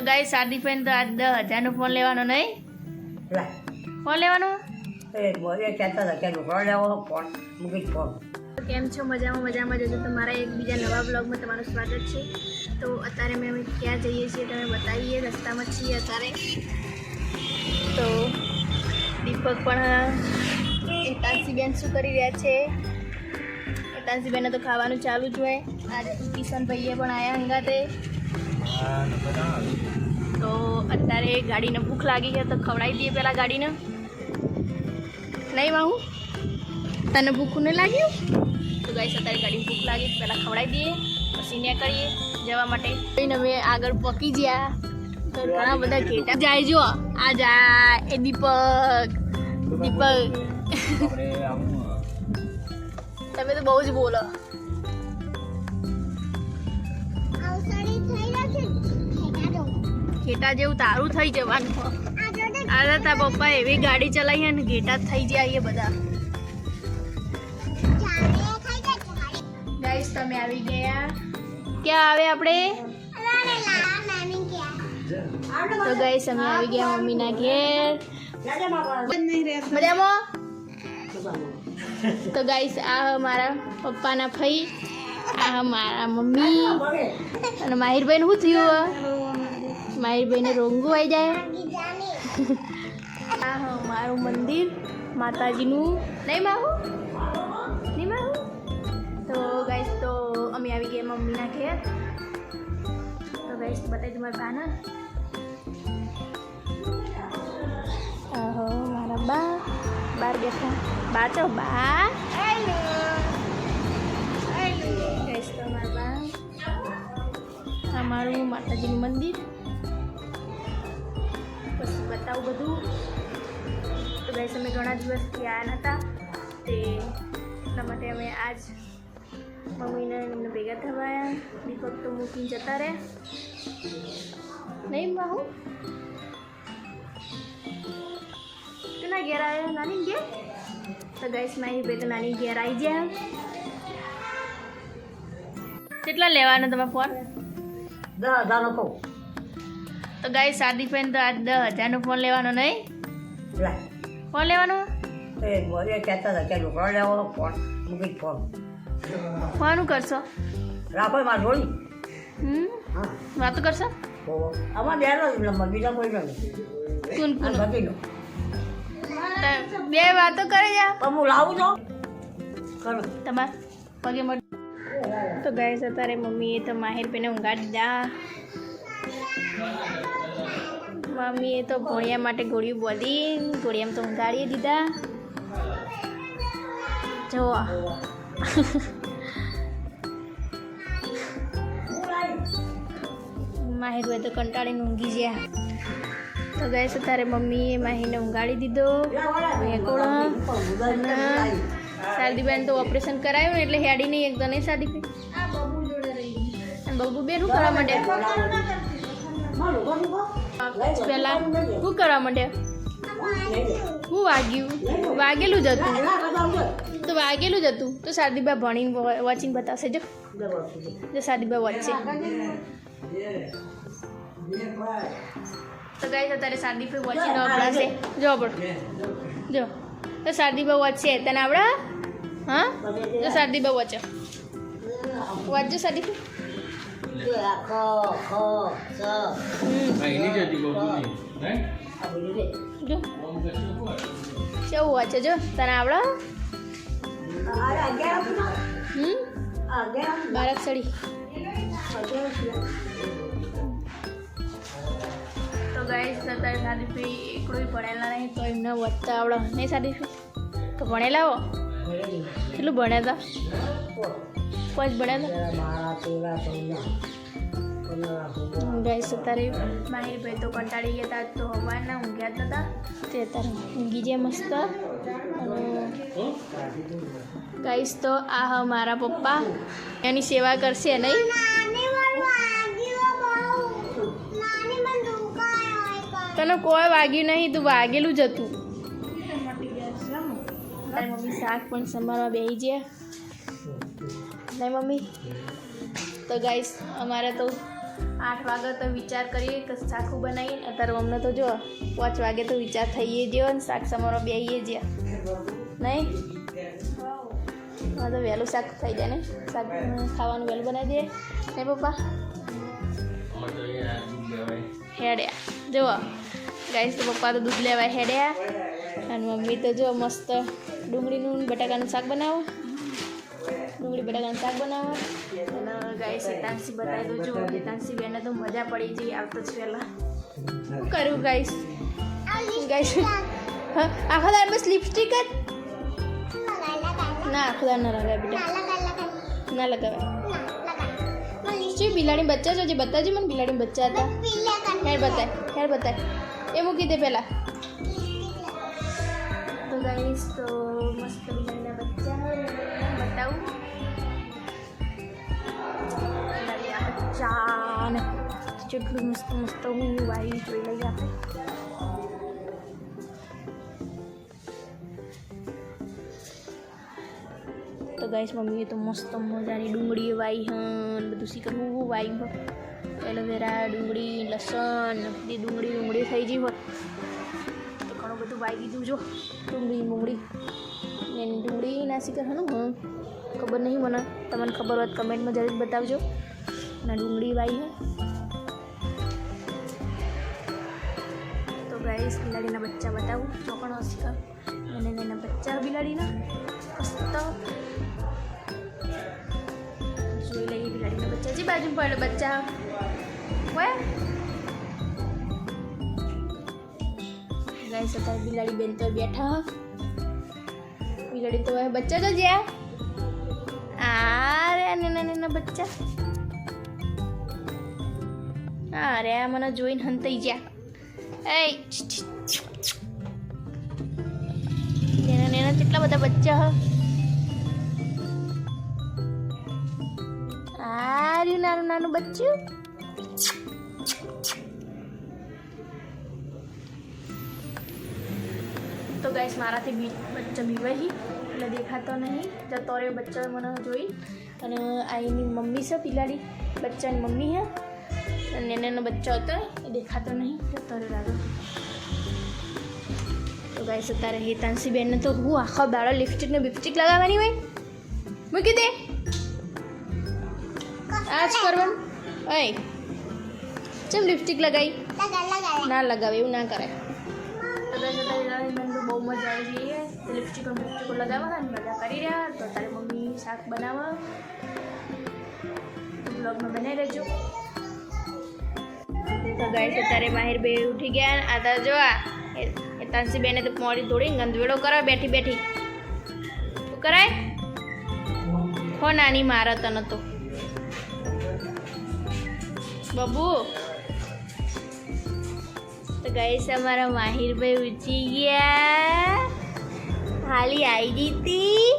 તો ગાઈ સાદી ફેન તો આજ દસ હજારનો ફોન લેવાનો નહીં? ફોન. લેવાનો કેમ છો? મજામાં મજામાં જજો. તમારા એક બીજા નવા બ્લોગમાં તમારું સ્વાગત છે. તો અત્યારે મેં અમે ક્યાં જઈએ છીએ તમે બતાવીએ રસ્તામાં જ છીએ અત્યારે. તો દીપક પણ હેતાંશીબેન શું કરી રહ્યા છે? હેતાંશીબેને તો ખાવાનું ચાલુ જ હોય. આજે કિશન ભાઈએ પણ આવ્યા હંગાતે. તો અત્યારે ગાડીને ભૂખ લાગી છે તો ખવડાવી દઈએ પહેલાં ગાડીને. નહીં વાહું તને ભૂખ નહીં લાગ્યું તો ગાઈસ અત્યારે ગાડી ભૂખ લાગી પહેલાં ખવડાવી દઈએ પછી ને કરીએ જવા માટે. જોઈને અમે આગળ પકી ગયા. તો ઘણા બધા ઘેટા જાય જો આ જાય એ દીપક. દીપક. તમે તો બહુ જ બોલો. ઘેટા જેવું તારું થઈ જવાનું. અરે તા પપ્પા એવી ગાડી ચલાવી અને ઘેટા થઈ જાય બધા. ગાઈસ તમે આવી ગયા? ક્યાં આવે આપણે? તો ગાઈસ અમે આવી ગયા મમ્મીના ઘેર. મજામાં? તો ગાઈસ આ મારા પપ્પાના ફઈ આ મારા મમ્મી અને માહિરભાઈને શું થયું? માહિરભાઈને રોંગું આવી જાય આ હા મારું મંદિર માતાજીનું નહીં માહું નહીં માહું તો ગાઈસ તો અમે આવી ગયા મમ્મીના ઘેર તો ગાઈસ બતાવી દઉં મારા બાના આહો મારા બા બાર બેઠા બા તો બા ગાઈસ તો મારા બા આ મારું માતાજીનું મંદિર પછી બતાવું બધું. તો ગાઈસ અમે ઘણા દિવસથી આવ્યા હતા તે એટલા માટે અમે આજ મમ્મીને એમને ભેગા થવાયા દીપક તો મૂકીને જતા રહે. નહીં બાહુ ના ઘેર આવ્યો નાની ઘેર? તો ગાઈસ મારી ભાઈ તો નાની ઘેર આવી ગયા. કેટલા લેવાનો તમે ફોન? દસ હજારનો કહું. તો ગાઈ શાદી ફેન તો આજ દસ હજારનો ફોન લેવાનો નહીં? ફોન લેવાનો? એ બોલે કહેતા હતા કે ઢોકળા લેવો ફોન મૂકી ફોન. ફોન કરશો? રાખો મારે જોડી હમ? વાતો કરશો? આમાં બેનો જ નંબર બીજા કોઈ નથી કુન કુન. આ બે વાતો કરે જા. પણ હું લાવું છો. ખરું તમાર પગે મળ તો ગાઈસ અત્યારે મમ્મીએ તો માહિર પેને ઊંઘાડી દીધા. મમ્મીએ તો ઘોડિયા માટે ગોળીઓ બોલી ગોળિયામાં તો ઊંઘાડી દીધા. જો માહિર ભાઈ તો કંટાળીને ઊંઘી ગયા. તો ગાઈસ તારે મમ્મીએ માહીને ઊંઘાડી દીધો. શારદીબેન તો ઓપરેશન કરાયું ને એટલે હેડી નહીં એક તો નહીં શારદીબેન બબુ બેન શું કરવા માંડ્યા પહેલા શું કરવા માંડ્યા શું વાગ્યું? વાગેલું જ હતું. તો વાગેલું જ હતું. તો શારદીબા ભણીને વોચિંગ બતાવશે. જો. જો શારદીબા વચ્ચે તો ગાઈસ અત્યારે શારદીભાઈ વોચિંગ આવડાશે જો પણ જો. તો શારદીબા વચ્ચે તને આવડે? હા? તો શારદીબા વચ્ચે વાંચજો શારદીભાઈ. ખ ખ સ પહેલી જતી બહુ નહીં હે છે જો કેવું વાંચે જો તને આવડે હમ. બારક સડી તો ગાઈસ અત્યારે શાદીભાઈ એકડું ભણેલા નહીં તો એમને વધતા આવડે નહીં શાદીભાઈ તો ભણેલા હો કેટલું ભણ્યા હતા પાંચ ભણ્યા હતા ગાઈસ અત્યારે માહિરભાઈ તો કંટાળી ગયા હતા તો હવાના ઊંઘ્યા જ નતા. તે અત્યારે ઊંઘી જાય મસ્ત. અને ગાઈસ તો આ હ મારા પપ્પા. એની સેવા કરશે નહીં. તને કોઈ વાગ્યું નહીં તું વાગેલું જ હતું. મમ્મી શાક પણ સમારવા બેસી ગયા. નહીં મમ્મી? તો ગાઈસ અમારે તો આઠ વાગે તો વિચાર કરીએ કે શાકું બનાવીએ અત્યારે અમને તો જો પાંચ વાગે તો વિચાર થઈએ જ્યો ને, શાક સમારો બેહીએ જ્યાં નહીં? હા, તો વહેલું શાક થઈ જાય ને. શાક ખાવાનું વહેલું બનાવી દઈએ. ને પપ્પા. હેડ્યા. જુઓ, ગાઈસ, તો પપ્પા તો દૂધ લેવા હેડ્યા. અને મમ્મી તો જો મસ્ત ડુંગળીનું બટાકાનું શાક બનાવો. ડુંગળી બટાકાનું શાક બનાવો. અને ગાઈસ હિતાંશી બતાવી દઉં છું. હિતાંશી બેને તો મજા પડી જઈ આવતો જ પહેલાં. શું કર્યું ગાઈસ? ગાઈસ હા આખો દાર બસ લિપસ્ટિક જ? ના આખો દાર ના લગાવે બેટા. ના લગાવે બિલાડી બચ્ચા છો? જે બતાવજો મને બિલાડી બચ્ચા હતા. હેર બતાય હેર બતાય. એ મૂકી દે પહેલાં. તો ગાઈસ તો મસ્ત બિલાડીના બચ્ચા. બતાવું. બચ્ચા ને મસ્ત મસ્ત હું વાઈ જોઈ લઈએ આપણે. તો ગાઈસ મમ્મીએ તો મસ્ત મજાની ડુંગળી વાઈ હન, બધું શીખર હું વાઈ એલોવેરા ડુંગળી, લસણ, બધી ડુંગળી ડુંગળી થઈ ગઈ હોય. તો ઘણું બધું વાઈ દીધું જો. ડુંગળી ડુંગળી. ને ડુંગળી ના શીખર હનું હું? ખબર નહીં મને. તમને ખબર હોત કમેન્ટમાં જરૂર બતાવજો. ના ડુંગળી વાઈ હે. તો ગાઈસ બિલાડીના બચ્ચા બતાવું. ચોકણો શીખર અને એના બચ્ચા બિલાડીના, મસ્ત. જોઈ લઈએ બિલાડીના બચ્ચા. જે બાજુ પડે બચ્ચા. હોય? ગાઈસ અત્યારે બિલાડી બેન તો બેઠા. બિલાડી તો બચ્ચા તો જ્યાં આ રે, નાના નાના બચ્ચા. આ રે આ મને જોઈને હંતાઈ ગયા એ નાના નાના કેટલા બધા બચ્ચા હ આ રહ્યું નાનું નાનું બચ્ચું તો ગાઈસ મારાથી બી બચ્ચો બીવાઈ એટલે દેખાતો નહીં જતો રહ્યો બચ્ચો મને જોઈ અને આ એની મમ્મી છે પિલાડી બચ્ચાની મમ્મી હે અને એનો બચ્ચો હતો એ દેખાતો નહીં જતો રહ્યો લાગે તો ગાઈસ અત્યારે હેતાંશી બેનને તો હું આખો દાડો લિપસ્ટિક ને બિપસ્ટિક લગાવવાની હોય મૂકી દે આ જ કરવાનું ઓય ચમ લિપસ્ટિક લગાવી ના લગાવે એવું ના કરાય કદાચ અત્યારે મને તો બહુ મજા આવી રહી છે તો લિપસ્ટિકો બિપસ્ટિકો લગાવવાના અને મજા કરી રહ્યા તો તારી મમ્મી શાક બનાવવા બ્લોગમાં બનાવી રહેજો તો ગાઈસ અત્યારે માહિર બે ઉઠી ગયા આ તો જો એ- તાંસી બેને તો મોડી થોડી ગંદવેડો કરો બેઠી બેઠી. શું કરાય? હો, નાની મારા તને તો. બબુ. તો ગાઈસ અમારા માહિરભાઈ ઉઠી ગયા. હાલી આવી હતી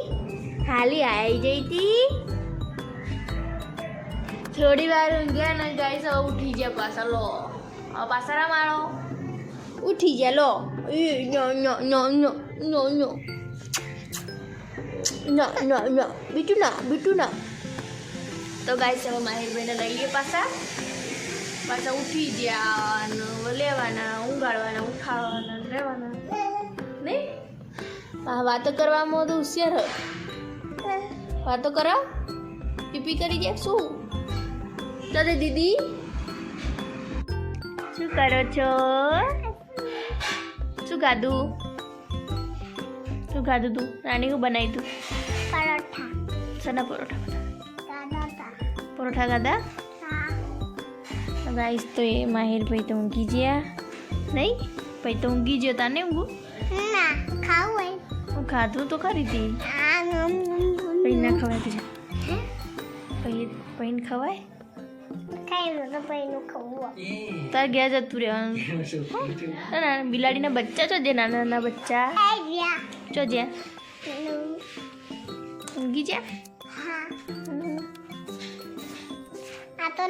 હાલી આવી જઈ હતી થોડી વાર ઊંઘ્યા ને ગાઈસ ઉઠી ગયા પાછા, લો. પાસારા માણો ઉઠી ગયા લો બીટું ના બીટું ના તો ગાય હવે મારી બેને લઈ ગઈ પાછા પાછા ઉઠી ગયા લેવાના ઉગાડવાના ઉઠાડવાના રહેવાના નહીં વાતો કરવામાં તો હોશિયાર વાતો કરો પીપી કરી જાય શું તારે દીદી શું કરો છો? શું ખાધું? શું ખાધું તું? રાણી શું બનાવી તું? સના પરોઠા પરોઠા. ખાધા? ગાઈસ તો એ માહિર ભાઈ તો ઊંઘી ગયા. નહીં? ભાઈ તો ઊંઘી ગયો તાને ઊંઘું? હું ખાધું તો ખરી હતી ભાઈ ના ખવાય પછી પછી પછી ખવાય? તાર ગયા જતું રહેવાનું ના ના બિલાડીના બચ્ચા છો જે નાના નાના બચ્ચા? છો જે? ઊંઘી જ્યાં આ તો